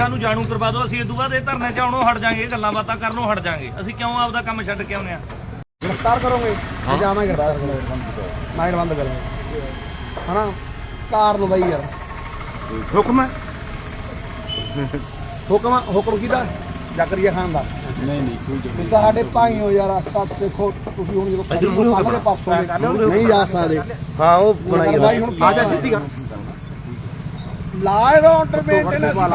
ਸਾਨੂੰ ਜਾਣੂ ਕਰਵਾ ਦਿਓ ਅਸੀਂ ਇਸ ਤੋਂ ਬਾਅਦ ਧਰਨੇ 'ਚ ਹਟ ਜਾਾਂਗੇ ਗੱਲਾਂ ਬਾਤਾਂ ਕਰਨੋਂ ਹਟ ਜਾਾਂਗੇ। ਅਸੀਂ ਕਿਉਂ ਆਪਦਾ ਕੰਮ ਛੱਡ ਕੇ ਆਉਂਦੇ ਆ ਗ੍ਰਿਫਤਾਰ ਕਰੋਗੇ? ਤੇ ਜਾਵਾਂਗੇ ਮਾਇਰ ਬੰਦ ਕਰਾਂਗੇ? ਹਨਾ? ਕਾਰ ਨੂੰ ਬਈ ਯਾਰ। ਹੁਕਮ ਹੈ? ਹੁਕਮ ਹੁਕਮ ਕਿਹਦਾ? ਜ਼ਕਰੀਆ ਖਾਨ ਦਾ। ਨਹੀਂ ਨਹੀਂ ਕੋਈ ਜ਼ਕਰੀਆ ਤਾਂ ਸਾਡੇ ਭਾਈ ਹੋ ਯਾਰ ਰਸਤਾ ਦੇਖੋ ਤੁਸੀਂ ਹੁਣ ਜਦੋਂ ਪਾਸੋਂ ਨਹੀਂ ਜਾ ਸਕਦੇ। ਹਾਂ ਉਹ ਬਣਾਈ ਆ ਜਾ ਜਿੱਤੀਗਾ ਕਰ ਲਾਇਰ ਆਰਡਰ ਮੇਨਟੇਨੈਂਸ ਨਹੀਂ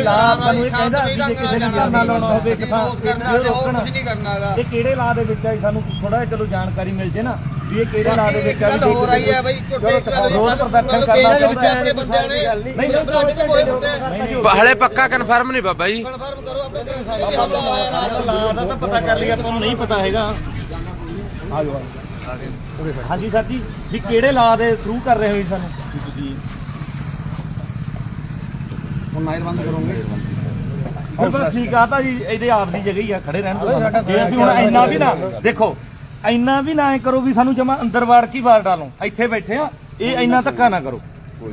ਲਾ ਤੁਹਾਨੂੰ ਇਹ ਕਹਿੰਦਾ ਵੀ ਜੇ ਕਿਸੇ ਨੇ ਧਰਨਾ ਲਾਉਣਾ ਹੋਵੇ ਇੱਕ ਥਾਂ ਇਹ ਰੋਕਣ। ਨਹੀਂ ਕਰਨਾਗਾ ਇਹ ਕਿਹੜੇ ਲਾ ਦੇ ਵਿੱਚ ਆ ਜੀ, ਸਾਨੂੰ ਥੋੜਾ ਜਿਹਾ ਚਲੋ ਜਾਣਕਾਰੀ ਮਿਲ ਜੇ ਨਾ ਵੀ ਇਹ ਕਿਹੜੇ ਲਾ ਦੇ ਵਿੱਚ ਆ ਵੀ ਗੱਲ ਜੇ ਹੋ ਰਹੀ ਹੈ ਬਈ ਝੋਟੇ ਗੱਲ ਰੋਡ ਪ੍ਰਦਰਸ਼ਨ ਕਰਨਾ ਚਾਹੁੰਦਾ ਆਪਣੇ ਬੰਦਿਆਂ ਨੇ ਨਹੀਂ ਨਹੀਂ ਬਲਾਡੇ ਚ ਕੋਈ ਝੋਟੇ ਹਲੇ ਪੱਕਾ ਕਨਫਰਮ ਨਹੀਂ ਬਾਬਾ ਜੀ। ਕਨਫਰਮ ਕਰੋ ਆਪਣੇ ਲਾ ਦਾ ਤਾਂ ਪਤਾ ਕਰ ਲਈ ਆਪਾਂ ਨੂੰ ਨਹੀਂ ਪਤਾ ਹੈਗਾ। ਆ ਜਾਓ ਹਾਂਜੀ ਸਰ ਜੀ ਵੀ ਕਿਹੜੇ ਲਾ ਦੇ ਥਰੂ ਕਰ ਰਹੇ ਹੋ ਜੀ ਸਾਨੂੰ? ਹੁਣ ਨਾਇਰ ਬੰਦ ਕਰੋਗੇ? ਬਿਲਕੁਲ ਠੀਕ ਆ ਤਾਂ ਜੀ ਇਹਦੇ ਆਪ ਦੀ ਜਗ੍ਹਾ ਹੀ ਆ ਖੜੇ ਰਹਿਣ ਤੋਂ ਜੇ ਅਸੀਂ ਹੁਣ ਇੰਨਾ ਵੀ ਨਾ ਦੇਖੋ ਇੰਨਾ ਵੀ ਨਾ ਐ ਕਰੋ ਵੀ ਸਾਨੂੰ ਜਮਾ ਅੰਦਰ ਵਾੜ ਕੀ ਵਾਰ ਡਾਲੋ। ਇੱਥੇ ਬੈਠੇ ਆ ਇਹ ਇੰਨਾ ਧੱਕਾ ਨਾ ਕਰੋ।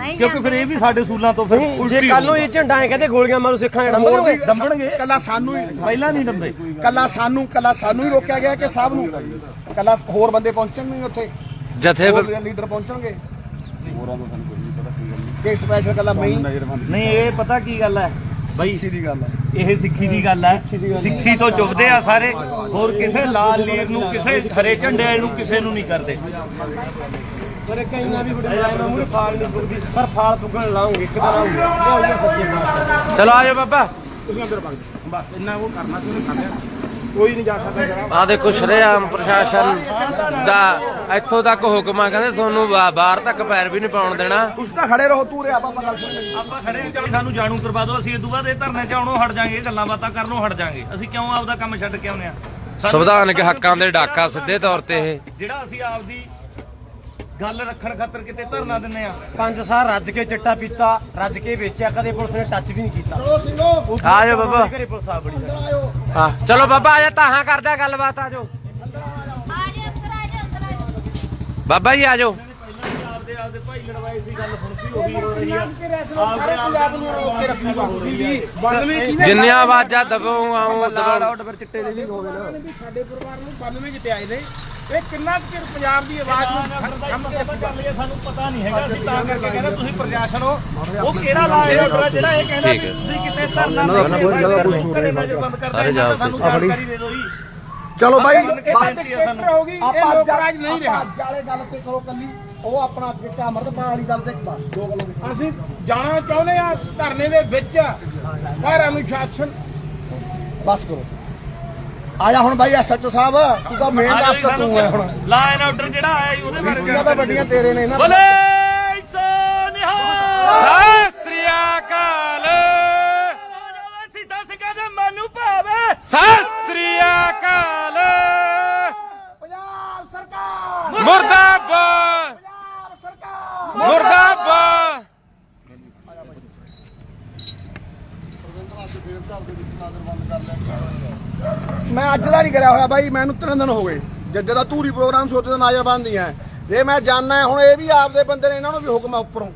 ਕਿਉਂਕਿ ਫਿਰ ਇਹ ਵੀ ਸਾਡੇ ਸੂਲਾਂ ਤੋਂ ਫਿਰ ਜੇ ਕੱਲ ਨੂੰ ਇਹ ਝੰਡਾ ਐ ਕਹਿੰਦੇ ਗੋਲੀਆਂ ਮਾਰੂ ਸਿੱਖਾਂ ਹੋਰ ਦੰਬਣਗੇ ਕੱਲਾ ਸਾਨੂੰ ਹੀ ਪਹਿਲਾਂ ਨਹੀਂ ਦੰਦੇ ਕੱਲਾ ਸਾਨੂੰ ਕੱਲਾ ਸਾਨੂੰ ਹੀ ਰੋਕਿਆ ਗਿਆ ਕਿ ਸਭ ਨੂੰ। ਕੱਲਾ ਹੋਰ ਬੰਦੇ ਪਹੁੰਚਣਗੇ ਉੱਥੇ? ਜਥੇ ਹੋਰ ਲੀਡਰ ਪਹੁੰਚਣਗੇ? ਕਿ ਸਪੈਸ਼ਲ ਕੱਲਾ ਮੈਂ ਹੀ ਨਹੀਂ ਇਹ ਪਤਾ ਕੀ ਗੱਲ ਹੈ? ਬਈ ਦੀ ਗੱਲ ਹੈ। ਇਹ ਸਿੱਖੀ ਦੀ ਗੱਲ ਹੈ। ਸਿੱਖੀ ਤੋਂ ਚੁੱਕਦੇ ਆ ਸਾਰੇ। ਹੋਰ ਕਿਸੇ ਲਾਲ ਲੀਰ ਨੂੰ ਕਿਸੇ ਹਰੇ ਝੰਡੇ ਵਾਲੇ ਨੂੰ ਕਿਸੇ ਨੂੰ ਨਹੀਂ ਕਰਦੇ। ਪਰ ਕਈਆਂ ਵੀ ਬੜੇ ਲਾਇਆ ਮੂਰੇ ਫਾਲ ਨਹੀਂ ਪੁੱਗਦੀ ਪਰ ਫਾਲ ਪੁੱਗਣ ਲਾਉਂਗੇ ਇੱਕ ਤਰ੍ਹਾਂ ਲਿਆਉਂਗੇ ਸੱਚੇ ਪਾਤਸ਼ਾਹ ਚਲੋ ਆਜੋ ਬਾਬਾ। ਬਸ ਇੰਨਾ ਉਹ ਕਰਨਾ ਸੀ ਉਹਨੇ ਕਰ ਲਿਆ ਕੋਈ ਨਹੀਂ ਜਾ ਸਕਦਾ ਆ ਦੇਖੋ ਸ਼ਰੇਆਮ ਪ੍ਰਸ਼ਾਸਨ ਦਾ ਇੱਥੋਂ ਤੱਕ ਹੁਕਮ ਆ ਕਹਿੰਦੇ ਤੁਹਾਨੂੰ ਬਾ- ਬਾਹਰ ਤੱਕ ਪੈਰ ਵੀ ਨਹੀਂ ਪਾਉਣ ਦੇਣਾ। ਤੁਸੀਂ ਤਾਂ ਖੜੇ ਰਹੋ ਤੂੰ ਰੇ ਆਪਾਂ ਗੱਲ ਸੁਣ ਲਈ ਆਪਾਂ ਖੜੇ ਹਾਂ ਸਾਨੂੰ ਜਾਣੂ ਕਰਵਾ ਦਿਓ ਅਸੀਂ ਇਦੋਂ ਬਾਅਦ ਇਹ ਧਰਨੇ 'ਚ ਆਉਣੋਂ ਹਟ ਜਾਾਂਗੇ ਗੱਲਾਂ ਬਾਤਾਂ ਕਰਨੋਂ ਹਟ ਜਾਾਂਗੇ। ਅਸੀਂ ਕਿਉਂ ਆਪਦਾ ਕੰਮ ਛੱਡ ਕੇ ਆਉਨੇ ਆ ਸਾਨੂੰ- ਸੰਵਿਧਾਨਕ ਹੱਕਾਂ ਦੇ ਡਾਕਾ ਸਿੱਧੇ ਤੌਰ ਤੇ ਇਹ। ਜਿਹੜਾ ਅਸੀਂ ਆਪਦੀ ਗੱਲ ਰੱਖਣ ਖਾਤਰ ਕਿਤੇ ਧਰਨਾ ਦਿੰਨੇ ਆ ਪੰਜ ਸਾਲ ਰੱਜ ਕੇ ਚਿੱਟਾ ਪੀਤਾ ਰੱਜ ਕੇ ਵੇਚਿਆ ਕਦੇ ਪੁਲਿਸ ਨੇ ਟੱਚ ਵੀ ਨਹੀਂ ਕੀਤਾ। ਚਲੋ ਸਿੰਘੋ ਆ ਜਾਓ ਬਾਬਾ। ਘਰੇ ਪੁਲਿਸ ਆ ਬੜੀ ਹਾਂ ਚਲੋ ਬਾਬਾ ਆਜਾ ਤਾਹਾਂ ਕਰਦੇ ਆ ਗੱਲਬਾਤ ਅੰਦਰ ਆਜੇ ਬਾਬਾ ਜੀ ਆਜੋ ਆਪਦੇ ਆਪਦੇ ਭਾਈ ਲੜਵਾਈ ਸੀ ਗੱਲ ਹੁਣ ਵੀ ਉਹੀ ਹੋ ਰਹੀ ਆ। ਆਪਦੇ ਆਪ ਨੂੰ ਰੋਕ ਕੇ ਰੱਖਣੀ ਪਊਗੀ। ਜਿੰਨੀਆਂ ਆਵਾਜ਼ਾਂ ਦਬੋ ਆਉਂ ਦਬੋ। ਫਿਰ ਚਿੱਟੇ ਦੇ ਵੀ ਹੋਵੇ ਨਾ। ਸਾਡੇ ਪਰਿਵਾਰ ਨੂੰ 92 ਜਿੱਤੇ ਆਏ ਨੇ। ਇਹ ਕਿੰਨਾ ਕੁ ਚਿਰ ਪੰਜਾਬ ਦੀ ਆਵਾਜ਼ ਨੂੰ ਕੰਮ ਕੇ ਕਰ ਲਈਏ ਸਾਨੂੰ ਪਤਾ ਨਹੀਂ ਹੈਗਾ। ਅਸੀਂ ਤਾਂ ਕਰਕੇ ਕਹਿੰਦੇ ਤੁਸੀਂ ਪ੍ਰਸ਼ਾਸਨ ਹੋ। ਉਹ ਕਿਹੜਾ ਲਾ ਆਰਡਰ ਜਿਹੜਾ ਇਹ ਕਹਿੰਦਾ ਹੈ। ਤੁਸੀਂ ਕਿਸੇ ਧਰਨਾ ਨਾ, ਸਾਨੂੰ ਜਾਣਕਾਰੀ ਦੇ ਦਿਓ ਜੀ। ਚਲੋ ਹੋਗੀ ਆਪਾਂ ਅੱਜ ਰਾਜ ਨਹੀਂ ਰਿਹਾ। ਅੱਜ ਵਾਲੇ ਗੱਲ ਤੇ ਕਰੋ ਕੱਲੀ ਉਹ ਆਪਣਾ ਅੱਗੇ ਤੇ ਅਮਰਤਪਾਲ ਵਾਲੀ ਗੱਲ ਤੇ ਬਸ ਦੋ ਗੱਲਾਂ ਅਸੀਂ ਜਾਣਾ ਚਾਹੁੰਦੇ ਆ ਧਰਨੇ ਦੇ ਵਿੱਚ ਪਰ ਅਨੁਸ਼ਾਸਨ। ਬਸ ਕਰੋ। ਆਇਆ ਹੁਣ ਬਾਈ ਐਸਐਚਓ ਸਾਹਿਬ ਤੂੰ ਤਾਂ ਮੇਨ ਅਫਸਰ ਤੂੰ ਹੈ ਹੁਣ। ਲਾ ਐਨ ਆਰਡਰ ਜਿਹੜਾ ਆਇਆ ਜੀ, ਉਹਦੇ ਬਾਰੇ ਤਾਂ ਵੱਡੀਆਂ ਤੇਰੇ ਨੇ ਨਾ। ਬੋਲੇ ਸੋਨਿਹਾ ਸਤਿ ਸ੍ਰੀ ਅਕਾਲ ਸਿੱਧਾ ਸਿੰਘਾਂ ਦੇ ਮਨ ਨੂੰ ਭਾਵੇ ਸਤਿ ਸ੍ਰੀ ਅਕਾਲ ਪੰਜਾਬ ਸਰਕਾਰ ਮੁਰਦਾਬਾਦ ਪੰਜਾਬ ਸਰਕਾਰ ਮੁਰਦਾਬਾਦ ਮੈਂ ਅੱਜ ਦਾ ਨਹੀਂ ਕਰਿਆ ਹੋਇਆ ਬਾਈ, ਮੈਨੂੰ ਤਿੰਨ ਦਿਨ ਹੋ ਗਏ। ਜਦ ਦਾ ਧੂਰੀ ਪ੍ਰੋਗਰਾਮ ਸੋਚਦੇ ਤਾਂ ਨਾਜ਼ਰ ਬੰਦੀਆਂ ਜੇ ਮੈਂ ਜਾਣਾ ਹੁਣ ਇਹ ਵੀ ਆਪਦੇ ਬੰਦੇ ਨੇ ਇਹਨਾਂ ਨੂੰ ਵੀ ਹੁਕਮ ਆ ਉੱਪਰੋਂ।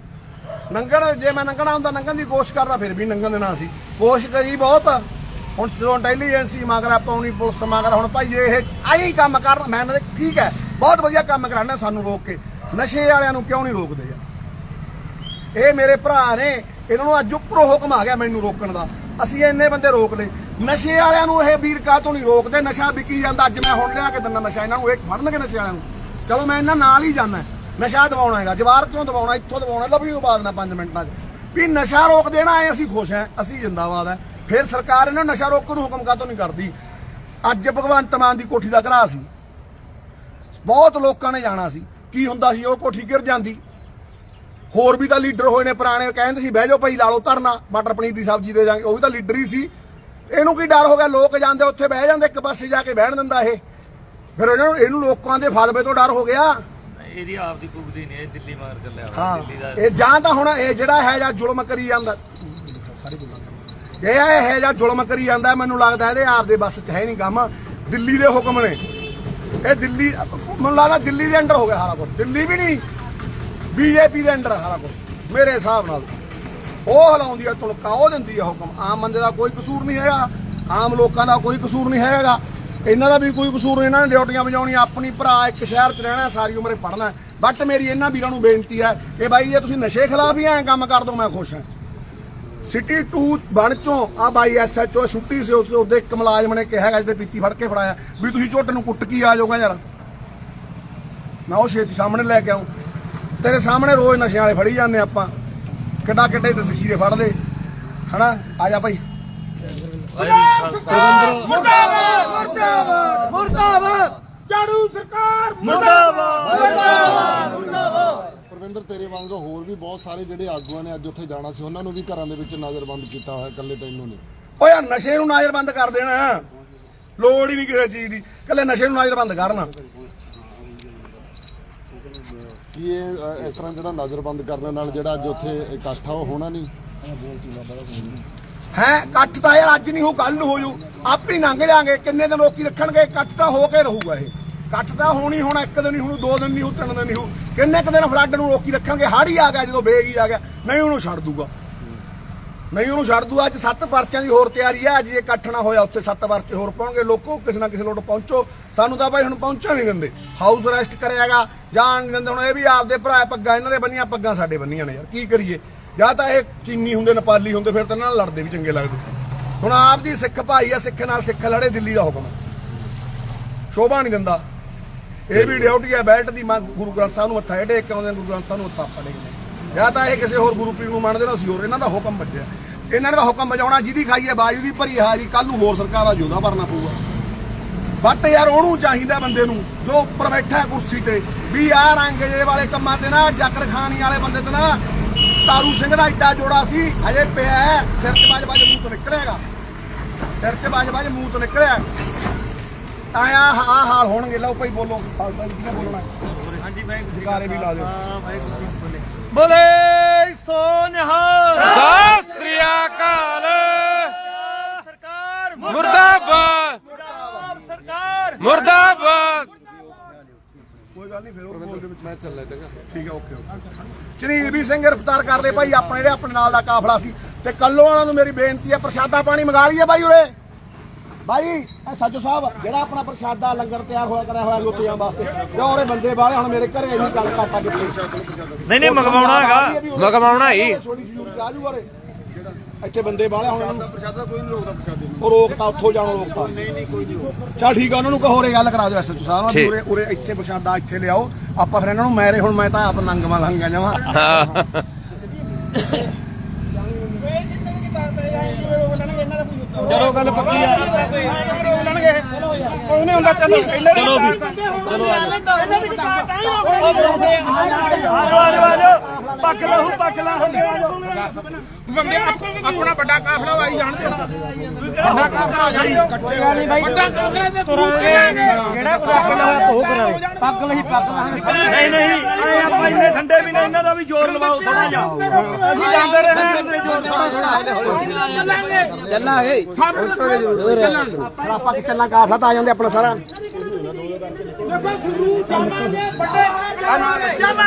ਨੰਗਣ, ਜੇ ਮੈਂ ਨੰਗਣਾ ਹੁੰਦਾ, ਨੰਗਣ ਦੀ ਕੋਸ਼ਿਸ਼ ਕਰਦਾ, ਫਿਰ ਵੀ ਨੰਗਣ ਦੇਣਾ ਸੀ। ਕੋਸ਼ਿਸ਼ ਕਰੀ ਬਹੁਤ। ਹੁਣ ਜਦੋਂ ਇੰਟੈਲੀਜੈਂਸੀ ਮਗਰ ਪਾਉਣੀ ਪੁਲਿਸ ਮਗਰ, ਹੁਣ ਭਾਈ ਇਹ ਆਹੀ ਕੰਮ ਕਰਨ, ਮੈਂ ਇਹਨਾਂ ਦੇ ਠੀਕ ਹੈ, ਬਹੁਤ ਵਧੀਆ ਕੰਮ ਕਰਾਣਾ ਸਾਨੂੰ ਰੋਕ ਕੇ। ਨਸ਼ੇ ਵਾਲਿਆਂ ਨੂੰ ਕਿਉਂ ਨਹੀਂ ਰੋਕਦੇ ਯਾਰ? ਇਹ ਮੇਰੇ ਭਰਾ ਨੇ, ਇਹਨਾਂ ਨੂੰ ਅੱਜ ਉੱਪਰੋਂ ਹੁਕਮ ਆ ਗਿਆ ਮੈਨੂੰ ਰੋਕਣ ਦਾ। ਅਸੀਂ ਇੰਨੇ ਬੰਦੇ ਰੋਕ ਲਏ ਨਸ਼ੇ ਵਾਲਿਆਂ ਨੂੰ ਇਹ ਵੀਰ ਕਾਹ ਤੋਂ ਨਹੀਂ ਰੋਕਦੇ? ਨਸ਼ਾ ਵਿਕੀ ਜਾਂਦਾ। ਅੱਜ ਮੈਂ ਹੁਣ ਲਿਆ ਕੇ ਦਿੰਦਾ ਨਸ਼ਾ, ਇਹਨਾਂ ਨੂੰ ਇਹ ਫੜਨਗੇ ਨਸ਼ੇ ਵਾਲਿਆਂ ਨੂੰ। ਚਲੋ ਮੈਂ ਇਹਨਾਂ ਨਾਲ ਹੀ ਜਾਣਾ ਨਸ਼ਾ ਦਵਾਉਣਾ ਹੈਗਾ। ਜਵਾਰ ਕਿਉਂ ਦਵਾਉਣਾ ਇੱਥੋਂ ਦਵਾਉਣਾ ਲਵੀ ਉਬਾਦ ਨਾ 5 ਮਿੰਟਾਂ 'ਚ। ਵੀ ਨਸ਼ਾ ਰੋਕ ਦੇਣਾ ਐ ਅਸੀਂ ਖੁਸ਼ ਐ ਅਸੀਂ ਜਿੰਦਾਬਾਦ ਐ ਫਿਰ ਸਰਕਾਰ ਇਹਨਾਂ ਨੂੰ ਨਸ਼ਾ ਰੋਕਣ ਨੂੰ ਹੁਕਮ ਕਾਹ ਤੋਂ ਨਹੀਂ ਕਰਦੀ? ਅੱਜ ਭਗਵੰਤ ਮਾਨ ਦੀ ਕੋਠੀ ਦਾ ਘਰਾ ਸੀ। ਬਹੁਤ ਲੋਕਾਂ ਨੇ ਜਾਣਾ ਸੀ। ਕੀ ਹੁੰਦਾ ਸੀ? ਉਹ ਕੋਠੀ ਗਿਰ ਜਾਂਦੀ। ਹੋਰ ਵੀ ਤਾਂ ਲੀਡਰ ਹੋਏ ਨੇ ਪੁਰਾਣੇ। ਕਹਿੰਦੇ ਸੀ, ਬਹਿ ਜਾਓ ਭਾਈ, ਲਾ ਲਓ ਧਰਨਾ। ਮਟਰ ਪਨੀਰ ਦੀ ਸਬਜ਼ੀ ਦੇ ਜਾਾਂਗੇ ਉਹ ਵੀ ਤਾਂ ਲੀਡਰ ਹੀ ਸੀ। ਇਹਨੂੰ ਕੀ ਡਰ ਹੋ ਗਿਆ? ਲੋਕ ਜਾਂਦੇ ਉੱਥੇ ਬਹਿ ਜਾਂਦੇ ਇੱਕ ਪਾਸੇ ਜਾ ਕੇ ਬਹਿਣ ਦਿੰਦਾ ਇਹ। ਫਿਰ ਇਹਨਾਂ ਨੂੰ ਇਹਨੂੰ ਲੋਕਾਂ ਦੇ ਫਾਦਵੇ ਤੋਂ ਡਰ ਹੋ ਗਿਆ। ਇਹਦੀ ਆਪ ਦੀ ਕੁਗਦੀ ਨਹੀਂ ਇਹ ਦਿੱਲੀ ਮਗਰ ਚੱਲਿਆ ਹਾਂ ਦਿੱਲੀ ਦਾ ਇਹ ਜਾਂ ਤਾਂ ਹੁਣ ਇਹ ਜਿਹੜਾ ਹੈ ਜਾਂ ਜ਼ੁਲਮ ਕਰੀ ਜਾਂਦਾ ਸਾਰੀ ਕਰ। ਇਹ ਹੈ ਜਾਂ ਜ਼ੁਲਮ ਕਰੀ ਜਾਂਦਾ ਮੈਨੂੰ ਲੱਗਦਾ ਇਹਦੇ ਆਪ ਦੇ ਬਸ ਚ ਹੈ ਨਹੀਂ ਕੰਮ। ਦਿੱਲੀ ਦੇ ਹੁਕਮ ਨੇ। ਇਹ ਦਿੱਲੀ ਮੈਨੂੰ ਲੱਗਦਾ ਦਿੱਲੀ ਦੇ ਅੰਡਰ ਹੋ ਗਿਆ ਸਾਰਾ ਕੁਝ ਦਿੱਲੀ ਵੀ ਨਹੀਂ ਬੀਜੇਪੀ ਦੇ ਅੰਡਰ ਸਾਰਾ ਕੁਝ ਮੇਰੇ ਹਿਸਾਬ ਨਾਲ। ਉਹ ਹਲਾਉਂਦੀ ਆ ਤੁਲਕਾ ਉਹ ਦਿੰਦੀ ਆ ਹੁਕਮ। ਆਮ ਬੰਦੇ ਦਾ ਕੋਈ ਕਸੂਰ ਨਹੀਂ ਹੈਗਾ, ਆਮ ਲੋਕਾਂ ਦਾ ਕੋਈ ਕਸੂਰ ਨਹੀਂ ਹੈਗਾ। ਇਹਨਾਂ ਦਾ ਵੀ ਕੋਈ ਕਸੂਰ ਨਹੀਂ, ਇਹਨਾਂ ਨੇ ਡਿਊਟੀਆਂ ਵਜਾਉਣੀਆਂ, ਆਪਣੀ ਭਰਾ ਇੱਕ ਸ਼ਹਿਰ 'ਚ ਰਹਿਣਾ, ਸਾਰੀ ਉਮਰ ਪੜ੍ਹਨਾ ਬਟ ਮੇਰੀ ਇਹਨਾਂ ਵੀਰਾਂ ਨੂੰ ਬੇਨਤੀ ਹੈ ਕਿ ਬਾਈ, ਜੇ ਤੁਸੀਂ ਨਸ਼ੇ ਖਿਲਾਫ ਹੀ ਐਂ ਕੰਮ ਕਰ ਦੋ, ਮੈਂ ਖੁਸ਼ ਹਾਂ। ਸਿਟੀ 2 ਬਣ ਚੋਂ, ਆ ਬਾਈ ਐਸਐਚਓ ਛੁੱਟੀ ਸੀ ਉਸ ਉਹਦੇ ਇੱਕ ਮੁਲਾਜ਼ਮ ਨੇ ਕਿਹਾ ਹੈਗਾ, ਜਿਹਦੇ ਪੀਤੀ ਫੜ ਕੇ ਫੜਾਇਆ, ਵੀ ਤੁਸੀਂ ਝੋਟੇ ਨੂੰ ਕੁੱਟ ਕੀ ਆ ਜਾਓਗਾ ਯਾਰ। ਮੈਂ ਉਹ ਛੇਤੀ ਸਾਹਮਣੇ ਲੈ ਕੇ ਆਉਂ ਤੇਰੇ ਸਾਹਮਣੇ ਰੋਜ਼ ਨਸ਼ਿਆਂ ਵਾਲੇ ਫੜੀ ਜਾਂਦੇ ਆਪਾਂ। ਕਿੱਡਾ ਕਿੱਡੇ ਜ਼ਖੀਰੇ ਫੜਦੇ ਹਨਾ ਆ ਜਾ ਭਾਈ ਮੁਰਦਾਬਾਦ ਮੁਰਦਾਬਾਦ ਮੁਰਦਾਬਾਦ ਝਾੜੂ ਸਰਕਾਰ ਪਰਵਿੰਦਰ ਤੇਰੇ ਵਾਂਗ ਹੋਰ ਵੀ ਬਹੁਤ ਸਾਰੇ ਜਿਹੜੇ ਆਗੂਆਂ ਨੇ ਅੱਜ ਉੱਥੇ ਜਾਣਾ ਸੀ ਉਹਨਾਂ ਨੂੰ ਵੀ ਘਰਾਂ ਦੇ ਵਿੱਚ ਨਜ਼ਰਬੰਦ ਕੀਤਾ ਹੋਇਆ ਇਕੱਲੇ ਤੈਨੂੰ ਨਹੀਂ ਓ ਯਾਰ ਨਸ਼ੇ ਨੂੰ ਨਜ਼ਰਬੰਦ ਕਰ ਦੇਣਾ ਲੋੜ ਹੀ ਨਹੀਂ ਕਿਸੇ ਚੀਜ਼ ਦੀ ਕੱਲੇ ਨਸ਼ੇ ਨੂੰ ਨਜ਼ਰਬੰਦ ਕਰਨਾ ਕੀ ਇਹ ਅ, ਇਸ ਤਰ੍ਹਾਂ ਜਿਹੜਾ ਨਜ਼ਰਬੰਦ ਕਰਨ ਨਾਲ ਜਿਹੜਾ ਅੱਜ ਉੱਥੇ ਇਕੱਠ ਆ ਉਹ ਹੋਣਾ ਨਹੀਂ? ਹੈ ਇਕੱਠ ਤਾਂ ਯਾਰ ਅੱਜ ਨਹੀਂ ਹੋ ਕੱਲ ਨੂੰ ਹੋ ਜੂ। ਆਪ ਹੀ ਲੰਘ ਜਾਾਂਗੇ ਕਿੰਨੇ ਦਿਨ ਰੋਕੀ ਰੱਖਣਗੇ? ਇਕੱਠ ਤਾਂ ਹੋ ਕੇ ਰਹੂਗਾ ਇਹ। ਇਕੱਠ ਤਾਂ ਹੋਣੀ ਹੋਣਾ ਇੱਕ ਦਿਨ ਨਹੀਂ ਹੁਣ ਦੋ ਦਿਨ ਨਹੀਂ ਹੋ ਤਿੰਨ ਦਿਨ ਨਹੀਂ ਹੋ ਕਿੰਨੇ ਕੁ ਦਿਨ ਫਲੱਡ ਨੂੰ ਰੋਕੀ ਰੱਖਾਂਗੇ ਹੜ ਹੀ ਆ ਗਿਆ ਜਦੋਂ ਬੇਗ ਹੀ ਆ ਗਿਆ। ਨਹੀਂ ਉਹਨੂੰ ਛੱਡ ਦੂਗਾ। ਨਹੀਂ ਉਹਨੂੰ ਛੱਡ ਦੂ। ਅੱਜ ਸੱਤ ਪਰਚਿਆਂ ਦੀ ਹੋਰ ਤਿਆਰੀ ਹੈ ਅੱਜ ਇਹ ਇਕੱਠ ਨਾ ਹੋਇਆ ਉੱਥੇ ਸੱਤ ਪਰਚੇ ਹੋਰ ਪਾਉਣਗੇ। ਲੋਕੋ ਕਿਸੇ ਨਾ ਕਿਸੇ ਲੋਟ ਪਹੁੰਚੋ। ਸਾਨੂੰ ਤਾਂ ਭਾਈ ਹੁਣ ਪਹੁੰਚਣ ਨਹੀਂ ਦਿੰਦੇ। ਹਾਊਸ ਅਰੈਸਟ ਕਰਿਆਗਾ ਜਾਣ ਨਹੀਂ ਦਿੰਦੇ ਹੁਣ ਇਹ ਵੀ ਆਪਦੇ ਭਰਾ ਪੱਗਾਂ ਇਹਨਾਂ ਦੇ ਬੰਨੀਆਂ ਪੱਗਾਂ ਸਾਡੇ ਬੰਨੀਆਂ ਨੇ ਯਾਰ। ਕੀ ਕਰੀਏ? ਜਾਂ ਤਾਂ ਇਹ ਚੀਨੀ ਹੁੰਦੇ ਨੇਪਾਲੀ ਹੁੰਦੇ ਫਿਰ ਤਾਂ ਇਹਨਾਂ ਨਾਲ ਲੜਦੇ ਵੀ ਚੰਗੇ ਲੱਗਦੇ। ਹੁਣ ਆਪ ਦੀ ਸਿੱਖ ਭਾਈ ਆ ਸਿੱਖ ਨਾਲ ਸਿੱਖ ਲੜੇ ਦਿੱਲੀ ਦਾ ਹੁਕਮ। ਸ਼ੋਭਾ ਨਹੀਂ ਦਿੰਦਾ। ਇਹ ਵੀ ਡਿਊਟੀ ਹੈ ਬੈਲਟ ਦੀ ਮੰਗ ਗੁਰੂ ਗ੍ਰੰਥ ਸਾਹਿਬ ਨੂੰ ਮੱਥਾ ਟੇਕ ਕੇ ਆਉਂਦੇ ਗੁਰੂ ਗ੍ਰੰਥ ਸਾਹਿਬ ਨੂੰ ਮੱਥਾ ਟੇਕਦੇ ਜਾਂ ਤਾਂ ਇਹ ਕਿਸੇ ਹੋਰ ਗੁਰੂ ਪੀਰ ਨੂੰ ਮੰਨਦੇ ਨਾ ਸੀ ਹੋਰ ਇਹਨਾਂ ਦਾ ਹੁਕਮ ਵੱਜਿਆ ਇਹਨਾਂ ਤਾਂ ਹੁਕਮ ਵਜਾਉਣਾ ਜਿਹਦੀ ਖਾਈਏ ਬਾਜੂ ਦੀ ਭਰੀ ਹਾਰੀ ਕੱਲ ਨੂੰ ਹੋਰ ਸਰਕਾਰ ਦਾ ਜੋਦਾ ਭਰਨਾ ਪਊਗਾ। ਬਟ ਯਾਰ ਉਹਨੂੰ ਚਾਹੀਦਾ ਬੰਦੇ ਨੂੰ ਜੋ ਉੱਪਰ ਬੈਠਾ ਹੈ ਕੁਰਸੀ ਤੇ ਵੀ ਆਹ ਰੰਗ ਜੇ ਵਾਲੇ ਕੰਮਾਂ ਤੇ ਨਾ ਜਕਰ ਖਾਨੀ ਵਾਲੇ ਬੰਦੇ ਤੇ ਨਾ ਤਾਰੂ ਸਿੰਘ ਦਾ ਐਡਾ ਜੋੜਾ ਸੀ ਹਜੇ ਪਿਆ ਹੈ, ਸਿਰ 'ਚ ਬਾਜ ਬਾਜ ਮੂੰਹ ਤੋਂ ਨਿਕਲੇਗਾ। ਸਿਰ 'ਚ ਬਾਜ ਬਾਜ ਮੂੰਹ ਤੋਂ ਨਿਕਲਿਆ। ਤਾਂ ਆ ਆ ਹਾਲ ਹੋਣਗੇ ਲਓ ਭਾਈ ਬੋਲੋ ਜੀ ਬੋਲਣਾ। ਹਾਂਜੀ ਮੈਂ ਜਕਾਰੇ ਵੀ ਲਾ ਦਿਓ। ਬੋਲੇ ਸੋ ਨਿਹਾਲ ਸਤਿ ਸ੍ਰੀ ਅਕਾਲ। ਸਰਕਾਰ ਮੁਰਦਾਬਾਦ। ਸਰਕਾਰ। ਮੁਰਦਾਬਾਦ। ਕੋਈ ਗੱਲ ਨਹੀਂ ਫਿਰ ਉਹ ਬੋਲ ਦੇ ਵਿੱਚ। ਮੈਂ ਚੱਲਿਆ ਚੰਗਾ। ਠੀਕ ਹੈ ਓਕੇ ਓਕੇ। ਚਨੀਲ ਵੀ ਸਿੰਘ ਗ੍ਰਿਫਤਾਰ ਕਰ ਲਏ ਭਾਈ ਆਪਣੇ ਜਿਹੜੇ ਆਪਣੇ ਨਾਲ ਦਾ ਕਾਫਲਾ ਸੀ। ਤੇ ਕੱਲੋ ਵਾਲਿਆਂ ਨੂੰ ਮੇਰੀ ਬੇਨਤੀ ਹੈ ਪ੍ਰਸ਼ਾਦਾ ਪਾਣੀ ਮੰਗਾ ਲਈਏ ਭਾਈ ਉਰੇ। ਭਾਈ ਇਹ ਸਾਜੋ ਸਾਹਿਬ ਜਿਹੜਾ ਆਪਣਾ ਪ੍ਰਸ਼ਾਦਾ ਲੰਗਰ ਤਿਆਰ ਹੋਇਆ ਕਰਿਆ ਹੋਇਆ ਲੋਕਾਂ ਵਾਸਤੇ ਤੇ ਉਹਰੇ ਬੰਦੇ ਬਾਹਲੇ ਹੁਣ ਮੇਰੇ ਘਰੇ ਇੰਨੀ ਗੱਲ ਕਾਟਾ ਕਿੱਥੇ? ਨਹੀਂ ਨਹੀਂ ਮੰਗਵਾਉਣਾ ਹੈਗਾ। ਮੰਗਵਾਉਣਾ ਹੀ। ਛੋਟੀ ਆ ਇੱਥੇ ਬੰਦੇ ਬਾਹਲੇ ਹੁਣ ਉਹਨਾਂ ਪ੍ਰਸ਼ਾਦਾ ਕੋਈ ਨਹੀਂ ਰੋਕਦਾ ਪ੍ਰਸ਼ਾਦੇ ਨੂੰ। ਉਹ ਰੋਕਤਾ ਉੱਥੋਂ ਜਾਣੋ ਰੋਕਤਾ। ਨਹੀਂ ਨਹੀਂ ਕੋਈ ਨਹੀਂ ਰੋਕਦਾ। ਚਲ ਠੀਕ ਆ ਉਹਨਾਂ ਨੂੰ ਕਹੋ ਉਰੇ ਗੱਲ ਕਰਾ ਦਿਓ ਐਸਐਚ ਸਾਹਿਬ ਨਾਲ ਉਰੇ ਇੱਥੇ ਪ੍ਰਸ਼ਾਦਾ ਇੱਥੇ ਲਿਆਓ। ਆਪਾਂ ਫਿਰ ਇਹਨਾਂ ਨੂੰ ਮੈਰੇ ਹੁਣ ਮੈਂ ਤਾਂ ਆਪ ਨੰਗਵਾ ਲੰਗਾ ਜਾਵਾਂ। ਚਲੋ ਗੱਲ ਪੱਕੀ ਆ। ਉਹਨੇ ਹੁੰਦਾ ਚਲੋ ਚਲੋ ਵੀ। ਚਲੋ ਆਜੋ ਆਜੋ ਪੱਕ ਲਹੂ ਪੱਕ ਲਾ ਬੰਦੇ ਆਪ- ਆਪਣਾ ਵੱਡਾ ਕਾਫਲਾ ਆਈ ਜਾਣਦੇ ਵੱਡਾ ਕਾਫਲਾ ਜਾਈ। ਵੱਡਾ ਕਾਫਲਾ ਤੇ ਤੁਰਾਂਗੇ ਜਿਹੜਾ ਕੋਈ ਪੱਕ ਲਾ ਉਹ ਕਰਾਂਗੇ। ਪੱਕ ਲਈ ਪੱਕ ਨਹੀਂ ਨਹੀਂ। ਐ ਆਪਾਂ ਇੰਨੇ ਠੰਡੇ ਵੀ ਨਹੀਂ ਇਹਨਾਂ ਦਾ ਵੀ ਜ਼ੋਰ ਲਵਾਓ ਥੋੜਾ ਜਿਹਾ। ਅਸੀਂ ਜਾਂਦੇ ਰਹੇ ਜ਼ੋਰ ਥੋੜਾ ਫਿਰ ਆਪਾਂ ਚੱਲਾਂ ਕਾਫਲਾ ਤਾਂ ਆ ਜਾਂਦੇ ਆਪਣਾ ਸਾਰਾ।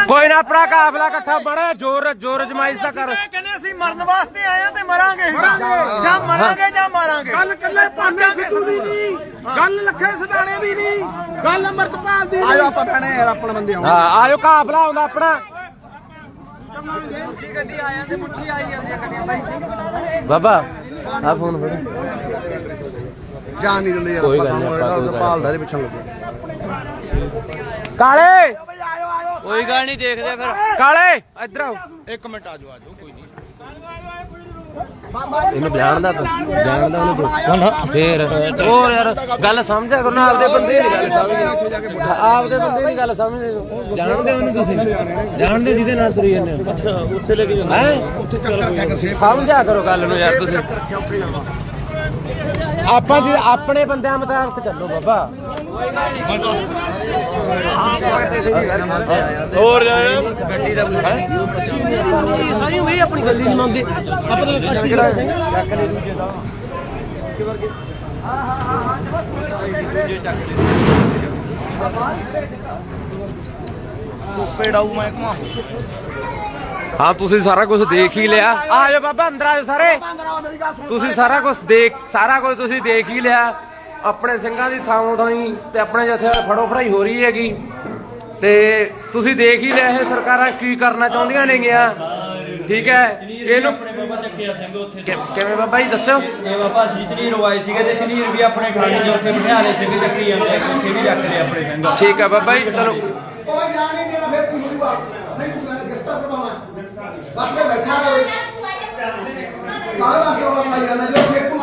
ਕੋਈ ਨਾ ਆਪਣਾ ਕਾਫਲਾ ਇਕੱਠਾ ਬੜਾ ਜ਼ੋਰ ਜ਼ੋਰ ਜਮਾਇਸ਼ ਦਾ ਕਰ। ਕਹਿੰਦੇ ਅਸੀਂ ਮਰਨ ਵਾਸਤੇ ਆਏ ਆ ਤੇ ਮਰਾਂਗੇ ਜਾਂ ਮਰਾਂਗੇ ਜਾਂ ਮਾਰਾਂਗੇ। ਗੱਲ ਕੱਲੇ ਪਾਂਡੇ ਸਿੱਧੂ ਦੀ ਨਹੀਂ ਗੱਲ ਲੱਖੇ ਸਦਾਣੇ ਦੀ ਨਹੀਂ ਗੱਲ ਅਮਰਤਪਾਲ ਦੀ ਆਜੋ ਆਪਾਂ ਬਹਿਣੇ ਯਾਰ ਆਪਣੇ ਬੰਦੇ ਹਾਂ ਆਜੋ ਕਾਫਲਾ ਆਉਂਦਾ ਆਪਣਾ। ਬਾਬਾ ਆ ਫੋਨ ਫੜ ਜਾਣ ਨਹੀਂ ਦਿੰਦੇ ਯਾਰ ਕੋਈ ਗੱਲ ਨੀ, ਕੰਮ ਆਪਾਂ ਕੋਈ ਭਾਲਦਾ ਇਹਦੇ ਪਿੱਛੇ ਲੱਗੇ। ਕਾਲੇ! ਕੋਈ ਗੱਲ ਨਹੀਂ ਦੇਖਦੇ ਫਿਰ। ਕਾਲੇ ਇੱਧਰ ਆਓ। ਇੱਕ ਮਿੰਟ ਆਜੋ ਆਜੋ ਕੋਈ ਨਹੀਂ ਇਹਨੂੰ ਜਾਣਦਾ ਤੂੰ ਜਾਣਦਾ ਉਹਨੂੰ ਫੇਰ। ਹੋਰ ਯਾਰ ਗੱਲ ਸਮਝਿਆ ਕਰੋ ਨਾ ਆਪਦੇ ਬੰਦੇ ਦੀ ਗੱਲ ਸਮਝਦੇ ਆਪਦੇ ਬੰਦੇ ਦੀ ਗੱਲ ਸਮਝਦੇ ਜਾਣਦੇ ਉਹਨੂੰ ਤੁਸੀਂ? ਜਾਣਦੇ ਜਿਹਦੇ ਨਾਲ ਤੁਰੀ ਜਾਂਦੇ ਹੋ? ਅੱਛਾ ਉੱਥੇ ਲੈ ਕੇ ਜਾਂਦੇ ਹੈ? ਸਮਝਿਆ ਕਰੋ ਗੱਲ ਨੂੰ ਯਾਰ ਤੁਸੀਂ। ਆਪਾਂ ਜੀ ਆਪਣੇ ਬੰਦਿਆਂ ਮੁਤਾਬਕ ਚੱਲੋ ਬਾਬਾ। ਹੋਰ ਯਾਰ ਸਾਰੀ ਉਮਰ ਹੀ? ਆਪਣੀ ਗੱਡੀ ਨਹੀਂ ਮੰਨਦੇ। ਆਪਾਂ ਤਾਂ ਘੱਟ ਹੀ ਧੁੱਪੇ ਡਾਊ ਮੈਂ ਘੁਮਾ ਹਾਂ ਤੁਸੀਂ ਸਾਰਾ ਕੁਝ ਦੇਖ ਹੀ ਲਿਆ। ਆ ਜਾਓ ਬਾਬਾ ਅੰਦਰ ਆ ਸਾਰੇ। ਤੁਸੀਂ ਸਾਰਾ ਕੁਝ ਦੇਖ ਸਾਰਾ ਕੁਝ ਤੁਸੀਂ ਦੇਖ ਹੀ ਲਿਆ। ਆਪਣੇ ਸਿੰਘਾਂ ਦੀ ਥਾਂ ਥਾਈ ਤੇ ਆਪਣੇ ਜਿੱਥੇ ਫੜੋ ਫੜਾਈ ਹੋ ਰਹੀ ਹੈਗੀ। ਤੇ ਤੁਸੀਂ ਦੇਖ ਹੀ ਲਿਆ ਇਹ ਸਰਕਾਰਾਂ ਕੀ ਕਰਨਾ ਚਾਹੁੰਦੀਆਂ ਨੇਗੀਆਂ। ਠੀਕ ਹੈ ਇਹਨੂੰ ਕਿ- ਕਿਵੇਂ ਬਾਬਾ ਜੀ ਦੱਸਿਓ? ਇਹ ਬਾਬਾ ਜੀ ਚਨੀਰ ਰਵਾਏ ਸੀਗੇ ਤੇ ਚਨੀਰ ਵੀ ਆਪਣੇ ਖਾਣੇ ਦੇ ਉੱਥੇ ਬਿਠਾ ਲਏ ਸੀਗੇ ਚੱਕੀ ਜਾਂਦੇ ਆ, ਇੱਥੇ ਵੀ ਚੱਕ ਲਏ ਆਪਣੇ ਸਿੰਘ ਠੀਕ ਹੈ ਬਾਬਾ ਜੀ ਚਲੋ। ਕੋਈ ਜਾਣ ਨਹੀਂ ਦੇਣਾ ਫਿਰ ਕੀ ਹੋਊਗਾ ਨਹੀਂ ਤੂੰ ਮੈਨੂੰ ਗ੍ਰਿਫਤਾਰ ਕਰਵਾਉਣਾ। ਬਸ ਮੈਂ ਬੈਠਾ ਰਹੇ। ਕਾਹਦੇ ਵਾਸਤੇ ਪਾਈ ਜਾਂਦਾ? ਜੋ ਫਿਰ ਤੂੰ